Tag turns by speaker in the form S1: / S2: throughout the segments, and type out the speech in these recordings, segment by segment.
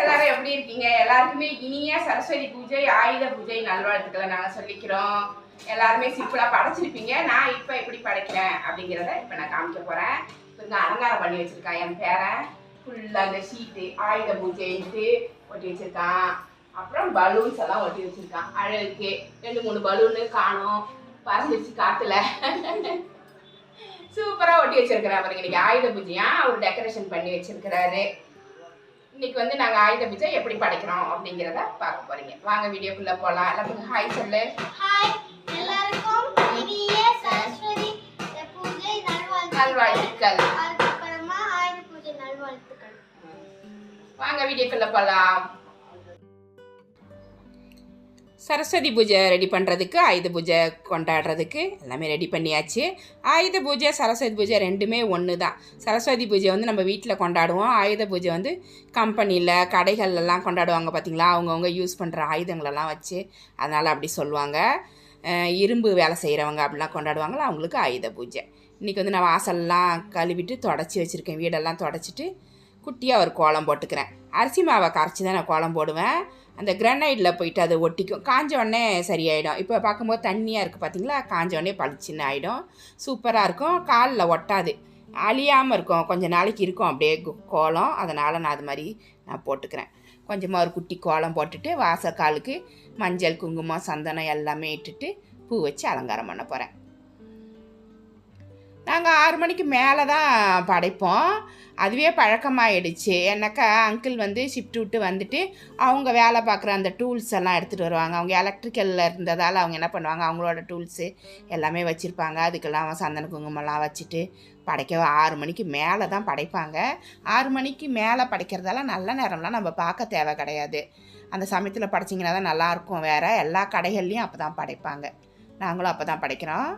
S1: எல்லாரும் எப்படி இருக்கீங்க? எல்லாருக்குமே இனிய சரஸ்வதி பூஜை ஆயுத பூஜை நல்வாழ்த்துக்களை நாங்கள் சொல்லிக்கிறோம். எல்லாருமே சிம்பிளாக படைச்சிருப்பீங்க. நான் இப்போ எப்படி படைக்கிறேன் அப்படிங்கிறத இப்போ நான் காமிக்க போகிறேன் இப்போ அலங்காரம் பண்ணி வச்சிருக்கான் என் பேரன் ஃபுல்லாக அந்த ஷீட்டு ஆயுத பூஜைன்ட்டு ஒட்டி வச்சிருக்கான். அப்புறம் பலூன்ஸ் எல்லாம் ஒட்டி வச்சிருக்கான். அழகுக்கு ரெண்டு மூணு பலூனு காணும். பறந்துச்சு காற்றுல சூப்பராக ஒட்டி வச்சிருக்கிறார் பாருங்க. இன்னைக்கு ஆயுத பூஜையா? அவர் டெக்கரேஷன் பண்ணி வச்சிருக்கிறாரு. இன்னைக்கு வந்து நாங்கள் ஆயுத பூஜை எப்படி படைக்கிறோம் அப்படிங்கிறத பார்க்க போறீங்க. வாங்க வீடியோக்குள்ள போகலாம் எல்லாத்துக்கும் ஹாய் சொல்லு.
S2: ஹாய் எல்லாருக்கும் இனிய சரஸ்வதி பூஜை நல்வாழ்த்துக்கள்.
S1: நல்வாழ்த்துக்கள்.
S2: அதுக்கப்புறமா ஆயுத பூஜை நல்வாழ்த்துக்கள்.
S1: வாங்க வீடியோக்குள்ள போகலாம் சரஸ்வதி பூஜை ரெடி பண்ணுறதுக்கு ஆயுத பூஜை கொண்டாடுறதுக்கு எல்லாமே ரெடி பண்ணியாச்சு. ஆயுத பூஜை சரஸ்வதி பூஜை ரெண்டுமே ஒன்று தான் சரஸ்வதி பூஜை வந்து நம்ம வீட்டில் கொண்டாடுவோம். ஆயுத பூஜை வந்து கம்பெனியில் கடைகள்லாம் கொண்டாடுவாங்க பார்த்தீங்களா அவங்கவுங்க யூஸ் பண்ணுற ஆயுதங்களெல்லாம் வச்சு அதனால் அப்படி சொல்லுவாங்க. இரும்பு வேலை செய்கிறவங்க அப்படிலாம் கொண்டாடுவாங்களா அவங்களுக்கு ஆயுத பூஜை. இன்றைக்கி வந்து நான் வாசல்லாம் கழுவிட்டு தொடச்சி வச்சுருக்கேன். வீடெல்லாம் தொடச்சிட்டு குட்டியாக ஒரு கோலம் போட்டுக்கிறேன். அரிசி மாவை கரைச்சி தான் நான் கோலம் போடுவேன். அந்த கிரனைடில் போயிட்டு அது ஒட்டிக்கும். காஞ்ச உடனே சரியாயிடும். இப்போ பார்க்கும்போது தண்ணியாக இருக்குது பார்த்தீங்களா? காஞ்ச உடனே பளிச்சுன்னு ஆகிடும் சூப்பராக இருக்கும். காலில் ஒட்டாது. அழியாமல் இருக்கும். கொஞ்ச நாளைக்கு இருக்கும். அப்படியே கோலம். அதனால் நான் அது மாதிரி நான் போட்டுக்கிறேன். கொஞ்சமாக ஒரு குட்டி கோலம் போட்டுட்டு வாசக்காலுக்கு மஞ்சள் குங்குமம் சந்தனம் எல்லாமே இட்டுட்டு பூ வச்சு அலங்காரம் பண்ண போகிறேன் நாங்கள் ஆறு மணிக்கு மேலே தான் படைப்போம். அதுவே பழக்கமாகிடுச்சு ஏன்னாக்கா அங்கிள் வந்து ஷிஃப்ட் விட்டு வந்துட்டு அவங்க வேலை பார்க்குற அந்த டூல்ஸ் எல்லாம் எடுத்துகிட்டு வருவாங்க. அவங்க எலக்ட்ரிக்கலில் இருந்ததால் அவங்க என்ன பண்ணுவாங்க? அவங்களோட டூல்ஸு எல்லாமே வச்சுருப்பாங்க. அதுக்கெல்லாம் சந்தன குங்குமம்லாம் வச்சுட்டு படைக்க ஆறு மணிக்கு மேலே தான் படைப்பாங்க. ஆறு மணிக்கு மேலே படைக்கிறதால நல்ல நேரம்லாம் நம்ம பார்க்க தேவை கிடையாது. அந்த சமயத்தில் படைச்சிங்கன்னா தான் நல்லாயிருக்கும் வேறு. எல்லா கடைகள்லையும் அப்போ தான் படைப்பாங்க. நாங்களும் அப்போ தான் படைக்கிறோம்.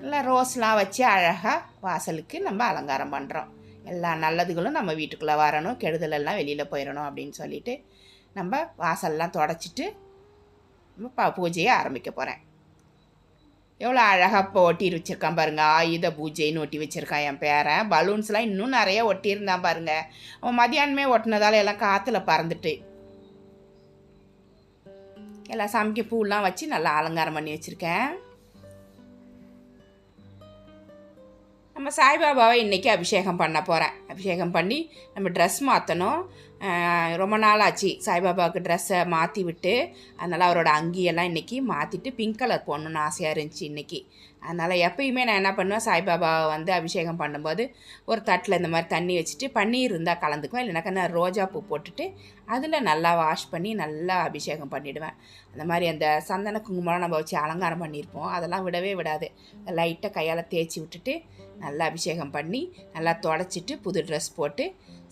S1: நல்லா ரோஸ்லாம் வச்சு அழகாக வாசலுக்கு நம்ம அலங்காரம் பண்ணுறோம் எல்லா நல்லதுகளும் நம்ம வீட்டுக்குள்ளே வரணும் கெடுதலெல்லாம் வெளியில் போயிடணும் அப்படின்னு சொல்லிட்டு நம்ம வாசல்லாம் தொடச்சிட்டு நம்ம ப பூஜையை ஆரம்பிக்க போகிறேன் எவ்வளோ அழகாக இப்போ ஒட்டி வச்சுருக்கான் பாருங்க. ஆயுத பூஜைன்னு ஒட்டி வச்சுருக்கான் என் பேரன். பலூன்ஸ்லாம் இன்னும் நிறைய ஒட்டியிருந்தான் பாருங்க. அவன் மதியானமே ஒட்டினதால எல்லாம் காற்றுல பறந்துட்டு எல்லாம் சாமிக்கு பூலாம் வச்சு நல்லா அலங்காரம் பண்ணி வச்சுருக்கேன். நம்ம சாய்பாபாவை இன்றைக்கி அபிஷேகம் பண்ண போகிறேன் அபிஷேகம் பண்ணி நம்ம ட்ரெஸ் மாற்றணும் ரொம்ப நாள் ஆச்சு சாய்பாபாவுக்கு ட்ரெஸ்ஸை மாற்றி விட்டு. அதனால் அவரோட அங்கியெல்லாம் இன்றைக்கி மாற்றிட்டு பிங்க் கலர் போடணுன்னு ஆசையாக இருந்துச்சு இன்றைக்கி அதனால் எப்பயுமே நான் என்ன பண்ணுவேன் சாய்பாபாவை வந்து அபிஷேகம் பண்ணும்போது ஒரு தட்டில் இந்த மாதிரி தண்ணி வச்சுட்டு பன்னீர் இருந்தால் கலந்துக்குவேன். இல்லைனாக்கா நான் ரோஜா பூ போட்டுட்டு அதில் நல்லா வாஷ் பண்ணி நல்லா அபிஷேகம் பண்ணிவிடுவேன் அந்த மாதிரி அந்த சந்தன குங்குமம் நம்ம வச்சு அலங்காரம் பண்ணியிருப்போம். அதெல்லாம் விடவே விடாது. லைட்டாக கையால் தேய்ச்சி விட்டுட்டு நல்லா அபிஷேகம் பண்ணி நல்லா தொடச்சிட்டு புது ட்ரெஸ் போட்டு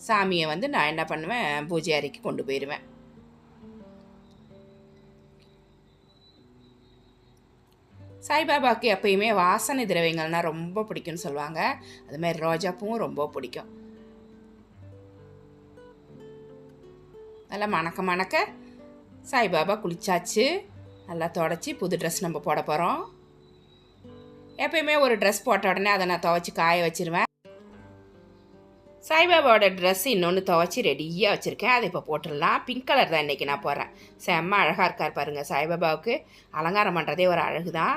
S1: சாமியை வந்து நான் என்ன பண்ணுவேன் பூஜை அறைக்கு கொண்டு போயிடுவேன் சாய்பாபாவுக்கு எப்பயுமே வாசனை திரவியங்கள்னா ரொம்ப பிடிக்கும்னு சொல்லுவாங்க. அது மாதிரி ரோஜாப்பூவும் ரொம்ப பிடிக்கும். நல்லா மணக்க மணக்க சாய்பாபா குளிச்சாச்சு. நல்லா தொடச்சி புது ட்ரெஸ் நம்ம போட போகிறோம் எப்பயுமே ஒரு ட்ரெஸ் போட்ட உடனே அதை நான் துவைச்சி காய வச்சிருவேன். சாய்பாபாவோட ட்ரெஸ் இன்னொன்று துவைச்சி ரெடியாக வச்சுருக்கேன். அதை இப்போ போட்டுடலாம். பிங்க் கலர் தான் இன்றைக்கி நான் போகிறேன் செம்ம அழகாக இருக்கார் பாருங்கள் சாய்பாபாவுக்கு. அலங்காரம் பண்ணுறதே ஒரு அழகு தான்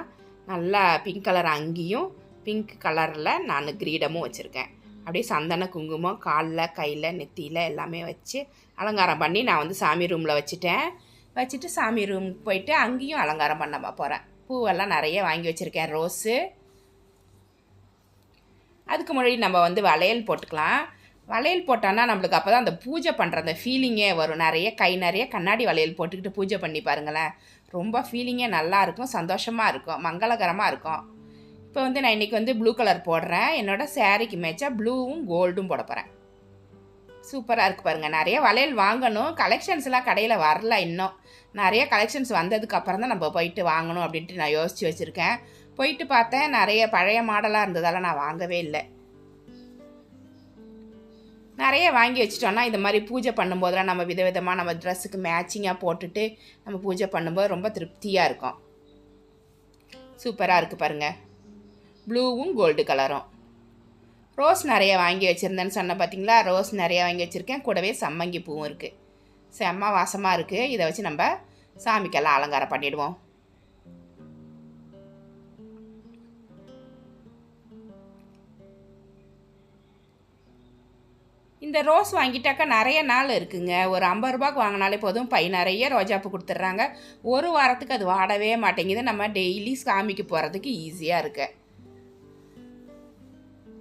S1: நல்லா பிங்க் கலர் அங்கேயும் பிங்க் கலரில் நான் கிரீடமும் வச்சுருக்கேன். அப்படியே சந்தன குங்குமம் காலில் கையில் நெத்தியில் எல்லாமே வச்சு அலங்காரம் பண்ணி நான் வந்து சாமி ரூமில் வச்சுட்டேன். வச்சுட்டு சாமி ரூம் போயிட்டு அங்கேயும் அலங்காரம் பண்ண போகிறேன் பூவெல்லாம் நிறைய வாங்கி வச்சுருக்கேன். ரோஸு அதுக்கு முன்னாடி நம்ம வந்து வளையல் போட்டுக்கலாம். வளையல் போட்டோன்னா நம்மளுக்கு அப்போ தான் அந்த பூஜை பண்ணுற அந்த ஃபீலிங்கே வரும். நிறைய கை நிறைய கண்ணாடி வளையல் போட்டுக்கிட்டு பூஜை பண்ணி பாருங்களேன். ரொம்ப ஃபீலிங்கே நல்லா இருக்கும் சந்தோஷமாக இருக்கும் மங்களகரமாக இருக்கும். இப்போ வந்து நான் இன்றைக்கி வந்து ப்ளூ கலர் போடுறேன். என்னோடய சேரீக்கு மேட்சாக ப்ளூவும் கோல்டும் போட போகிறேன் சூப்பராக இருக்குது பாருங்கள் நிறைய வளையல் வாங்கணும். கலெக்ஷன்ஸ்லாம் கடையில் வரல இன்னும். நிறைய கலெக்ஷன்ஸ் வந்ததுக்கப்புறம் தான் நம்ம போயிட்டு வாங்கணும் அப்படின்ட்டு நான் யோசித்து வச்சுருக்கேன். போயிட்டு பார்த்தேன். நிறைய பழைய மாடலாக இருந்ததால் நான் வாங்கவே இல்லை. நிறைய வாங்கி வச்சிட்டோன்னா இந்த மாதிரி பூஜை பண்ணும்போதெல்லாம் நம்ம விதவிதமாக நம்ம ட்ரெஸ்ஸுக்கு மேட்சிங்காக போட்டுட்டு நம்ம பூஜை பண்ணும்போது ரொம்ப திருப்தியாக இருக்கும். சூப்பராக இருக்குது பாருங்கள் ப்ளூவும் கோல்டு கலரும் ரோஸ் நிறைய வாங்கி வச்சுருந்தேன்னு சொன்னேன் பார்த்தீங்களா ரோஸ் நிறைய வாங்கி வச்சுருக்கேன். கூடவே சம்மங்கி பூவும் இருக்குது செம்ம வாசமாக இருக்குது இதை வச்சு நம்ம சாமிக்கெல்லாம் அலங்காரம் பண்ணிவிடுவோம் இந்த ரோஸ் வாங்கிட்டாக்கா நிறைய நாள் இருக்குங்க. ஒரு ஐம்பது ரூபாய்க்கு வாங்கினாலே போதும். பை நிறைய ரோஜாப்பூ கொடுத்துட்றாங்க. ஒரு வாரத்துக்கு அது வாடவே மாட்டேங்குது. நம்ம டெய்லி சாமிக்கு போகிறதுக்கு ஈஸியாக இருக்கு.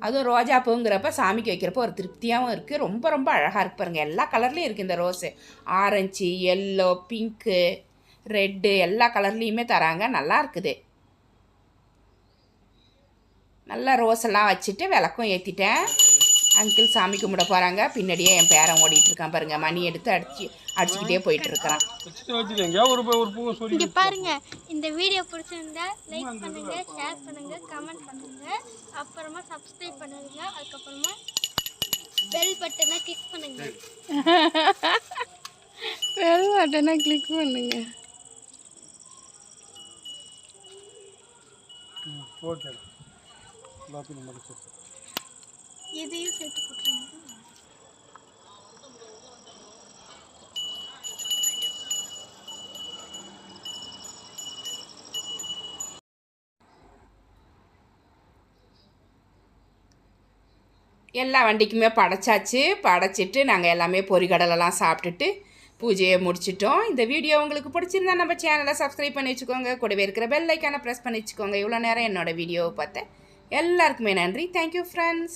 S1: அதுவும் ரோஜாப்பூங்கிறப்ப சாமிக்கு வைக்கிறப்ப ஒரு திருப்தியாகவும் இருக்குது ரொம்ப ரொம்ப அழகாக இருக்கு பாருங்கள் எல்லா கலர்லேயும் இருக்குது இந்த rose orange yellow pink red எல்லா கலர்லேயுமே தராங்க. நல்லா இருக்குது. நல்லா ரோஸ் எல்லாம் வச்சுட்டு விளக்கும் ஏற்றிட்டேன் அங்கிள் சாமி கும்பிட போகிறாங்க பின்னாடியே என் பேரன் ஓடிட்டு இருக்கான் பாருங்க. மணி எடுத்து அடிச்சு அடிச்சுக்கிட்டே போயிட்டு இருக்கிறான்.
S2: இங்க பாருங்க. இந்த வீடியோ பிடிச்சிருந்தா லைக் பண்ணுங்க ஷேர் பண்ணுங்க கமெண்ட் பண்ணுங்க. அப்புறமா சப்ஸ்கிரைப் பண்ணுங்க. அதுக்கப்புறமா பெல் பட்டனை கிளிக் பண்ணுங்க.
S3: பெல் பட்டனை கிளிக் பண்ணுங்க.
S4: ஓகே
S2: இதையும் சேர்த்து போட்டுருங்க.
S1: எல்லா வண்டிக்குமே படைச்சாச்சு. படைச்சிட்டு நாங்கள் எல்லாமே பொறிகடலெல்லாம் சாப்பிட்டுட்டு பூஜையை முடிச்சிட்டோம். இந்த வீடியோ உங்களுக்கு பிடிச்சிருந்தா நம்ம சேனலை சப்ஸ்கிரைப் பண்ணி வச்சுக்கோங்க. கூடவே இருக்கிற பெல் ஐக்கானை ப்ரெஸ் பண்ணி வச்சுக்கோங்க. இவ்வளோ நேரம் என்னோட வீடியோவை பார்த்தேன் எல்லாருக்குமே நன்றி. Thank you friends